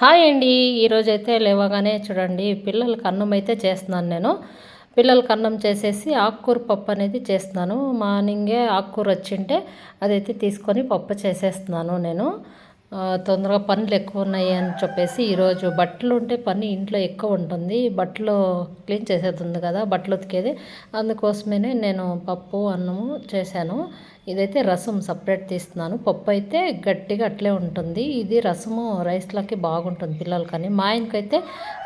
Hi అండి. ఈరోజైతే లేవగానే చూడండి పిల్లలకి అన్నం అయితే చేస్తున్నాను నేను. పిల్లలకి అన్నం చేసేసి ఆకుకూర పప్పు అనేది చేస్తున్నాను. మార్నింగే ఆకుకూర వచ్చింటే అదైతే తీసుకొని పప్పు చేసేస్తున్నాను నేను. తొందరగా పనులు ఎక్కువ ఉన్నాయి అని చెప్పేసి ఈరోజు బట్టలు ఉంటే పని ఇంట్లో ఎక్కువ ఉంటుంది. బట్టలు క్లీన్ చేసేది ఉంది కదా బట్టలు ఉతికేది. అందుకోసమే నేను పప్పు అన్నము చేశాను. ఇదైతే రసం సపరేట్ తీస్తున్నాను. పప్పు అయితే గట్టిగా అట్లే ఉంటుంది. ఇది రసము రైస్లోకి బాగుంటుంది పిల్లలకని. మా ఆయనకైతే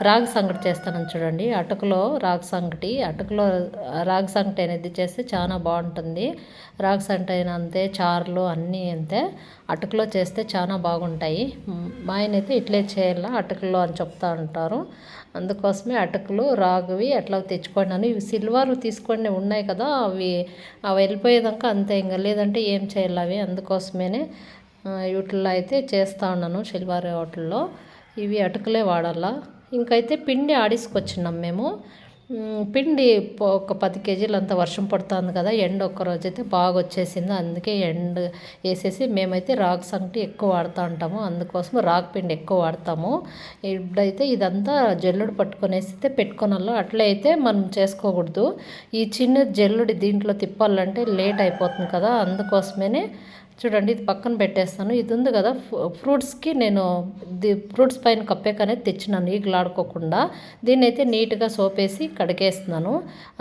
రాగి సంగటి చేస్తాను చూడండి. అటుకులో రాగి సంగటి అటుకులో రాగి సంగటి అనేది చేస్తే చాలా బాగుంటుంది. రాగి సంగటి అయిన అంతే చారులు అన్నీ అంతే. అటుకులో చేస్తే చాలా బాగుంటాయి. మా ఆయన అయితే ఇట్లే చేయాల అటుకులో అని చెప్తా ఉంటారు. అందుకోసమే అటుకులు రాగివి అట్లా తెచ్చుకున్నాను ఇవి సిల్వర్ తీసుకొని ఉన్నాయి కదా అవి అవి వెళ్ళిపోయేదాకా అంతే. ఇంకా లేదంటే ఏం చేయాలి అవి? అందుకోసమే వీటిల్లో అయితే చేస్తూ ఉన్నాను సిల్వర్ వాటిల్లో. ఇవి అటుకులే వాడాలా. ఇంకైతే పిండి ఆడిసుకొచ్చినాం మేము. పిండి ఒక పది కేజీలు అంతా వర్షం పడుతుంది కదా ఎండ ఒక్క అయితే బాగా వచ్చేసింది అందుకే ఎండ వేసేసి మేమైతే రాగ్ సంగటి ఎక్కువ వాడుతూ ఉంటాము. అందుకోసం రాగ్ పిండి ఎక్కువ వాడతాము. ఇప్పుడైతే ఇదంతా జల్లుడు పట్టుకొనేస్తే పెట్టుకోనాలో అట్లే అయితే మనం చేసుకోకూడదు. ఈ చిన్న జల్లుడి దీంట్లో తిప్పాలంటే లేట్ అయిపోతుంది కదా అందుకోసమే చూడండి ఇది పక్కన పెట్టేస్తాను. ఇది ఉంది కదా ఫ్రూట్స్కి నేను ది ఫ్రూట్స్ పైన కప్పేక అనేది తెచ్చినాను ఈగలాడుకోకుండా. దీన్ని అయితే నీట్గా సోపేసి కడిగేస్తున్నాను.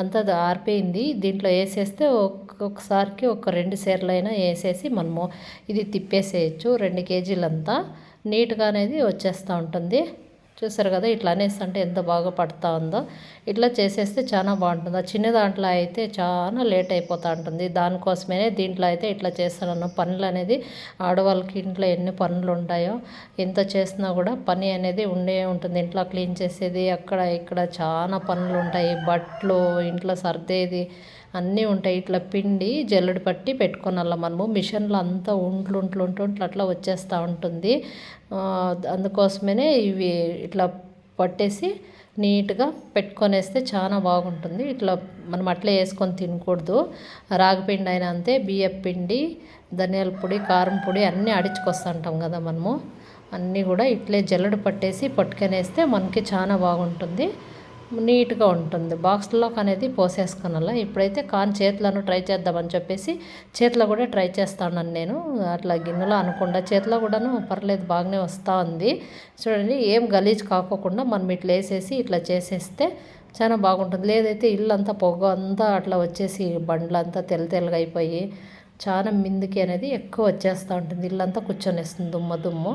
అంతా ఆరిపోయింది. దీంట్లో వేసేస్తే ఒక్కొక్కసారికి ఒక రెండు సేర్లైనా వేసేసి మనము ఇది తిప్పేసేయచ్చు రెండు కేజీలంతా. నీట్గా అనేది వచ్చేస్తూ ఉంటుంది. చూసారు కదా ఇట్లా అనేస్తుంటే ఎంత బాగా పడుతూ ఉందో. ఇట్లా చేసేస్తే చాలా బాగుంటుంది. ఆ చిన్న దాంట్లో అయితే చాలా లేట్ అయిపోతూ ఉంటుంది. దానికోసమే దీంట్లో అయితే ఇట్లా చేస్తాను పనులు అనేది ఆడవాళ్ళకి ఇంట్లో ఎన్ని పనులు ఉంటాయో ఎంత చేసినా కూడా పని అనేది ఉండే ఉంటుంది. ఇంట్లో క్లీన్ చేసేది అక్కడ ఇక్కడ చాలా పనులు ఉంటాయి. బట్టలు ఇంట్లో సర్దేది అన్నీ ఉంటాయి. ఇట్లా పిండి జల్లెడ పట్టి పెట్టుకోనల్లా మనము. మిషన్లో అంతా ఉంట్లు ఉంట్లు ఉంట్లు అట్లా వచ్చేస్తూ ఉంటుంది. అందుకోసమే ఇవి ఇట్లా పట్టేసి నీట్గా పెట్టుకొనేస్తే చాలా బాగుంటుంది. ఇట్లా మనం అట్లే వేసుకొని తినకూడదు. రాగిపిండి అయినా అంతే బియ్యం పిండి ధనియాల పొడి కారం పొడి అన్నీ అడిచుకొస్తుంటాం కదా మనము. అన్నీ కూడా ఇట్లే జల్లెడ పట్టేసి పట్టుకొనేస్తే మనకి చాలా బాగుంటుంది. నీట్గా ఉంటుంది. బాక్స్లోకి అనేది పోసేసుకున్నలా? ఇప్పుడైతే కాన్ చేతులను ట్రై చేద్దామని చెప్పేసి చేతిలో కూడా ట్రై చేస్తాను నేను. అట్లా గిన్నెలో అనుకుండా చేతిలో కూడాను పర్లేదు బాగానే వస్తూ ఉంది చూడండి ఏం గలీజ్ కాకోకుండా మనం ఇట్లా వేసేసి ఇట్లా చేసేస్తే చాలా బాగుంటుంది. లేదైతే ఇల్లు అంతా పొగ అంతా అట్లా వచ్చేసి బండ్లంతా తెల్ల తెల్లగా అయిపోయి చాలా మిందికి అనేది ఎక్కువ వచ్చేస్తూ ఉంటుంది. ఇల్లంతా కూర్చొనేస్తుంది దుమ్మ దుమ్ము.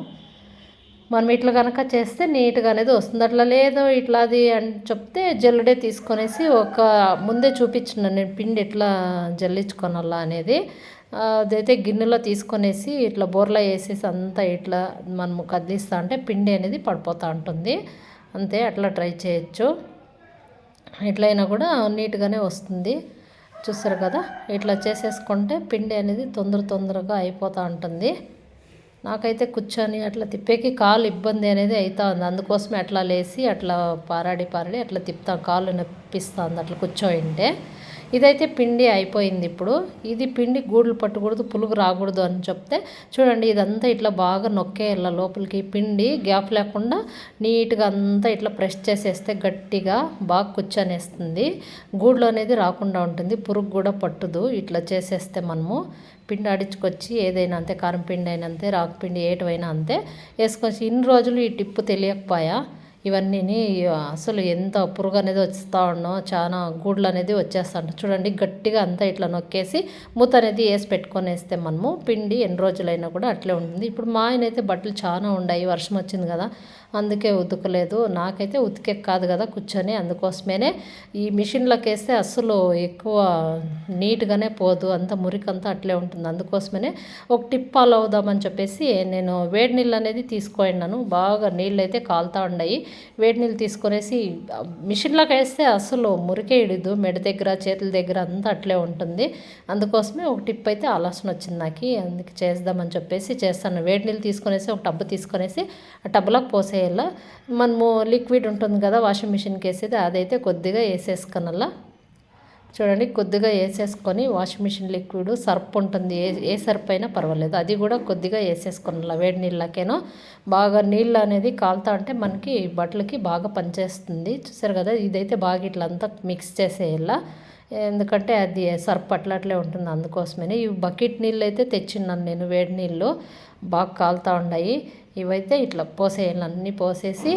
మనం ఇట్లా కనుక చేస్తే నీట్గా అనేది వస్తుంది. అట్లా లేదు ఇట్లాది అని చెప్తే జల్లుడే తీసుకొనేసి ఒక ముందే చూపించిన నేను పిండి ఎట్లా జల్లించుకోనాలా అనేది అదైతే గిన్నెలో తీసుకొనేసి ఇట్లా బోర్లా వేసేసి అంతా ఇట్లా మనం కదిలిస్తా అంటే పిండి అనేది పడిపోతూ ఉంటుంది. అంతే అట్లా ట్రై చేయొచ్చు. ఎట్లయినా కూడా నీట్గానే వస్తుంది. చూస్తారు కదా ఇట్లా చేసేసుకుంటే పిండి అనేది తొందర తొందరగా అయిపోతూ ఉంటుంది. నాకైతే కూర్చొని అట్లా తిప్పేకి కాలు ఇబ్బంది అనేది అవుతా ఉంది అందుకోసమే అట్లా లేచి అట్లా పారాడి పారాడి అట్లా తిప్పుతాం. కాళ్ళు నొప్పిస్తుంది అట్లా కూర్చోయింటే. ఇదైతే పిండి అయిపోయింది ఇప్పుడు. ఇది పిండి గూడులు పట్టకూడదు పులుగు రాకూడదు అని చెప్తే చూడండి ఇదంతా ఇట్లా బాగా నొక్కేయాల లోపలికి. పిండి గ్యాప్ లేకుండా నీట్గా అంతా ఇట్లా ప్రెస్ చేసేస్తే గట్టిగా బాగా కూర్చొనేస్తుంది గూడులో అనేది రాకుండా ఉంటుంది పురుగు కూడా పట్టదు. ఇట్లా చేసేస్తే మనము పిండి అడిచుకొచ్చి ఏదైనా అంతే కారం పిండి అయినా అంతే రాకు పిండి ఏటవైనా అంతే వేసుకొచ్చి ఇన్ని రోజులు ఈ టిప్పు తెలియకపోయా ఇవన్నీ అసలు ఎంత పురుగు అనేది వస్తూ ఉన్నో చాలా గూడ్లు అనేది వచ్చేస్తాను చూడండి గట్టిగా అంతా ఇట్లా నొక్కేసి మూత అనేది వేసి పెట్టుకొని వేస్తే మనము పిండి ఎన్ని రోజులైనా కూడా అట్లే ఉంటుంది. ఇప్పుడు మా ఆయన అయితే బట్టలు చాలా ఉన్నాయి వర్షం వచ్చింది కదా. అందుకే ఉతకలేదు. నాకైతే ఉతికే కాదు కదా కూర్చొని అందుకోసమే ఈ మిషన్లోకి వేస్తే అస్సలు ఎక్కువ నీట్గానే పోదు. అంత మురికంతా అట్లే ఉంటుంది. అందుకోసమే ఒక టిప్ ఫాలో అవుదామని చెప్పేసి నేను వేడి నీళ్ళు అనేది తీసుకున్నాను బాగా నీళ్ళు అయితే కాలుతూ ఉన్నాయి వేడి నీళ్ళు తీసుకొనేసి మిషన్లోకి వేస్తే అసలు మురికే ఇడదు. మెడ దగ్గర చేతుల దగ్గర అంతా అట్లే ఉంటుంది. అందుకోసమే ఒక టిప్ అయితే ఆలోచన వచ్చింది నాకు. అందుకే చేద్దామని చెప్పేసి చేస్తాను. వేడి నీళ్ళు తీసుకొనేసి ఒక టబ్బు తీసుకొనేసి ఆ టబ్లోకి పోసేయాల మనము లిక్విడ్ ఉంటుంది కదా వాషింగ్ మిషన్కి వేసేది అదైతే కొద్దిగా వేసేసుకునల్లా చూడండి కొద్దిగా వేసేసుకొని వాషింగ్ మిషన్ లిక్విడ్ సర్ప్ ఉంటుంది. ఏ ఏ సర్ప్ అయినా పర్వాలేదు. అది కూడా కొద్దిగా వేసేసుకున్నలా వేడి నీళ్ళకేనో. బాగా నీళ్ళు అనేది కాలుతా అంటే మనకి బట్టలకి బాగా పనిచేస్తుంది. చూసారు కదా ఇదైతే బాగా ఇట్లా అంతా మిక్స్ చేసేయాల? ఎందుకంటే అది సర్ప్ అట్లా అట్లే ఉంటుంది. అందుకోసమే ఇవి బకెట్ నీళ్ళు అయితే తెచ్చిన్నాను నేను వేడి నీళ్ళు. బాగా కాలుతూ ఉన్నాయి. ఇవైతే ఇట్లా పోసేయాలి. అన్నీ పోసేసి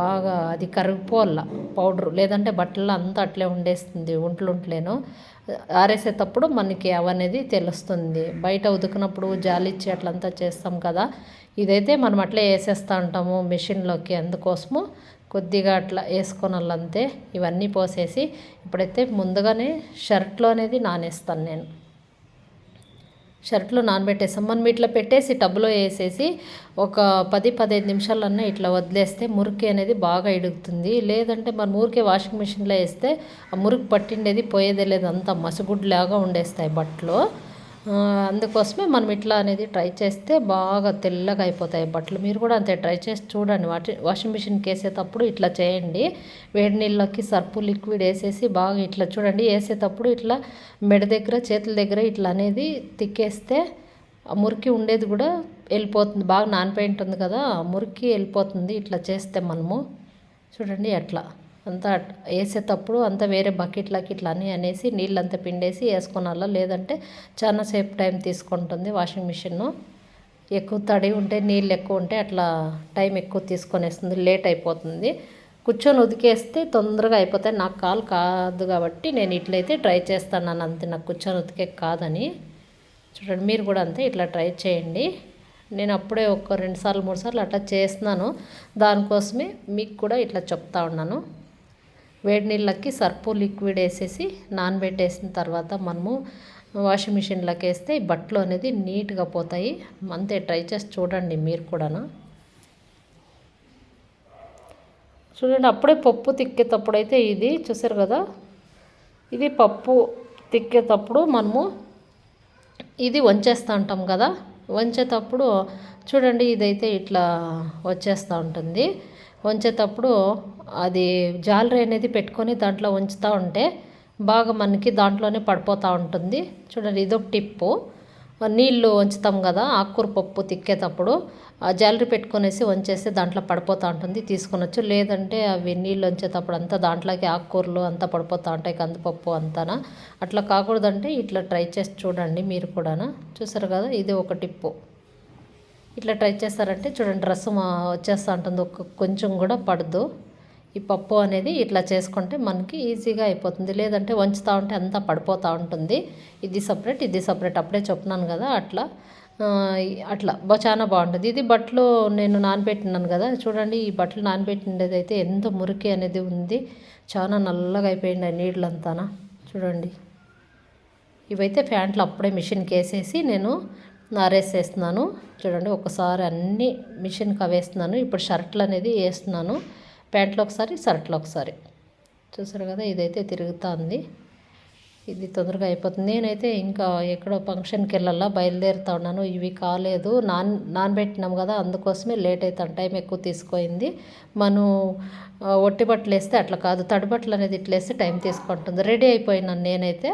బాగా అది కరిగిపోవాల పౌడరు. లేదంటే బట్టలు అంతా అట్లే ఉండేస్తుంది. ఒంట్లుంట్లేను. ఆరేసేటప్పుడు మనకి అవనేది తెలుస్తుంది. బయట ఉతికినప్పుడు జాలిచ్చి అట్లంతా చేస్తాం కదా. ఇదైతే మనం అట్లే వేసేస్తూ ఉంటాము మిషన్లోకి. అందుకోసము కొద్దిగా అట్లా వేసుకొనలంతే ఇవన్నీ పోసేసి ఇప్పుడైతే ముందుగానే షర్ట్లో అనేది నానేస్తాను నేను. షర్ట్లో నానబెట్టేస్తాం మనం ఇట్లా పెట్టేసి టబ్లో వేసేసి ఒక పది పదిహేను నిమిషాలన్నా ఇట్లా వదిలేస్తే మురికి అనేది బాగా ఇడుగుతుంది. లేదంటే మనం ఊరికే వాషింగ్ మిషన్లో వేస్తే ఆ మురికి పట్టిండేది పోయేదే లేదు. అంతా మసుగుడ్లాగా ఉండేస్తాయి బట్టలు. అందుకోసమే మనం ఇట్లా అనేది ట్రై చేస్తే బాగా తెల్లగా అయిపోతాయి బట్టలు. మీరు కూడా అంతే ట్రై చేసి చూడండి. వాటి వాషింగ్ మిషన్కి వేసేటప్పుడు ఇట్లా చేయండి. వేడి నీళ్ళకి సర్పు లిక్విడ్ వేసేసి బాగా ఇట్లా చూడండి. వేసేటప్పుడు ఇట్లా మెడ దగ్గర చేతుల దగ్గర ఇట్లా అనేది తిక్కేస్తే ఆ మురికి ఉండేది కూడా వెళ్ళిపోతుంది. బాగా నానిపోయి ఉంటుంది కదా మురికి వెళ్ళిపోతుంది ఇట్లా చేస్తే మనము. చూడండి అట్లా. అంతా వేసేటప్పుడు అంతా వేరే బకెట్లకి ఇట్లా అని అనేసి నీళ్ళంతా పిండేసి వేసుకున్నాలా లేదంటే చాలా సేపు టైం తీసుకుంటుంది వాషింగ్ మిషన్ ఎక్కువ తడి ఉంటే నీళ్ళు ఎక్కువ ఉంటే అట్లా టైం ఎక్కువ తీసుకొనేస్తుంది లేట్ అయిపోతుంది. కూర్చొని ఉతికేస్తే తొందరగా అయిపోతాయి. నాకు కాలు కాదు కాబట్టి నేను ఇట్లయితే ట్రై చేస్తాను అంతే. నాకు కూర్చొని ఉతికే కాదని. చూడండి మీరు కూడా అంతే ఇట్లా ట్రై చేయండి. నేను అప్పుడే ఒక రెండు సార్లు మూడు సార్లు అట్లా చేస్తున్నాను. దానికోసమే మీకు కూడా ఇట్లా చెప్తా ఉన్నాను. వేడి నీళ్ళకి సర్పు లిక్విడ్ వేసేసి నానబెట్టేసిన తర్వాత మనము వాషింగ్ మిషన్లోకి వేస్తే బట్టలు అనేది నీట్గా పోతాయి. అంతే ట్రై చేసి చూడండి మీరు కూడాను. చూడండి అప్పుడే పప్పు తిక్కేటప్పుడు అయితే ఇది చూసారు కదా? ఇది పప్పు తిక్కేటప్పుడు మనము ఇది వంచేస్తూ ఉంటాం కదా? వంచేటప్పుడు చూడండి ఇదైతే ఇట్లా వచ్చేస్తూ ఉంటుంది. వంచేటప్పుడు అది జాలరీ అనేది పెట్టుకొని దాంట్లో ఉంచుతూ ఉంటే బాగా మనకి దాంట్లోనే పడిపోతూ ఉంటుంది. చూడండి ఇదొక టిప్పు. నీళ్ళు వంచుతాం కదా ఆకుకూర పప్పు తిక్కేటప్పుడు ఆ జాలరీ పెట్టుకునేసి వంచేస్తే దాంట్లో పడిపోతూ ఉంటుంది తీసుకునొచ్చు. లేదంటే అవి నీళ్ళు వంచేటప్పుడు అంతా దాంట్లోకి ఆకుకూరలు అంతా పడిపోతూ ఉంటాయి కందిపప్పు అంతానా. అట్లా కాకూడదంటే ఇట్లా ట్రై చేసి చూడండి మీరు కూడా చూసారు కదా ఇది ఒక టిప్పు. ఇట్లా ట్రై చేస్తారంటే చూడండి రసం వచ్చేస్తూ ఉంటుంది. ఒక కొంచెం కూడా పడదు. ఈ పప్పు అనేది ఇట్లా చేసుకుంటే మనకి ఈజీగా అయిపోతుంది. లేదంటే వంచుతూ ఉంటే అంతా పడిపోతూ ఉంటుంది. ఇది సపరేట్ ఇది సపరేట్. అప్పుడే చెప్తున్నాను కదా అట్లా. అట్లా. చాలా బాగుంటుంది. ఇది బట్టలు నేను నానబెట్టినాను కదా. చూడండి ఈ బట్టలు నానబెట్టినది అయితే ఎంత మురికి అనేది ఉంది. చాలా నల్లగా అయిపోయింది నీళ్ళంతానా. చూడండి. ఇవైతే ఫ్యాంట్లు అప్పుడే మిషన్కి వేసేసి నేను నారేసేస్తున్నాను. చూడండి ఒకసారి అన్నీ మిషన్కి అవేస్తున్నాను ఇప్పుడు షర్ట్లు అనేది వేస్తున్నాను. ప్యాంట్లో ఒకసారి షర్ట్లో ఒకసారి. చూసారు కదా ఇదైతే తిరుగుతుంది. ఇది తొందరగా అయిపోతుంది. నేనైతే ఇంకా ఎక్కడో ఫంక్షన్కి వెళ్ళాలా బయలుదేరుతా ఉన్నాను. ఇవి కాలేదు. నాన్ నానబెట్టినాం కదా అందుకోసమే లేట్ అవుతాను టైం ఎక్కువ తీసుకోయింది. మనం ఒట్టి బట్టలు వేస్తే అట్లా కాదు. తడి బట్టలు అనేది ఇట్లా వేస్తే టైం తీసుకుంటుంది. రెడీ అయిపోయినాను నేనైతే.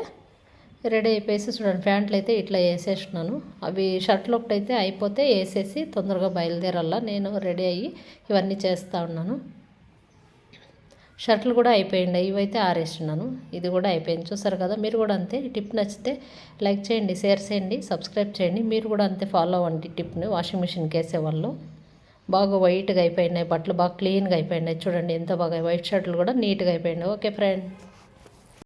రెడీ అయిపోయేసి చూడండి ప్యాంట్లు అయితే ఇట్లా వేసేసినాను. అవి షర్ట్లు అయితే అయిపోతే వేసేసి తొందరగా బయలుదేరాలా. నేను రెడీ అయ్యి ఇవన్నీ చేస్తూ ఉన్నాను. షర్ట్లు కూడా అయిపోయింది ఇవైతే ఆరేసినాను. ఇది కూడా అయిపోయింది. చూసారు కదా మీరు కూడా అంతే. టిప్ నచ్చితే లైక్ చేయండి షేర్ చేయండి సబ్స్క్రైబ్ చేయండి. మీరు కూడా అంతే ఫాలో అవ్వండి టిప్ని. వాషింగ్ మిషన్కి వేసేవాళ్ళు బాగా వైట్గా అయిపోయినాయి బట్టలు బాగా క్లీన్గా అయిపోయినాయి. చూడండి ఎంత బాగా వైట్ షర్ట్లు కూడా నీట్గా అయిపోయినాయి. Okay friend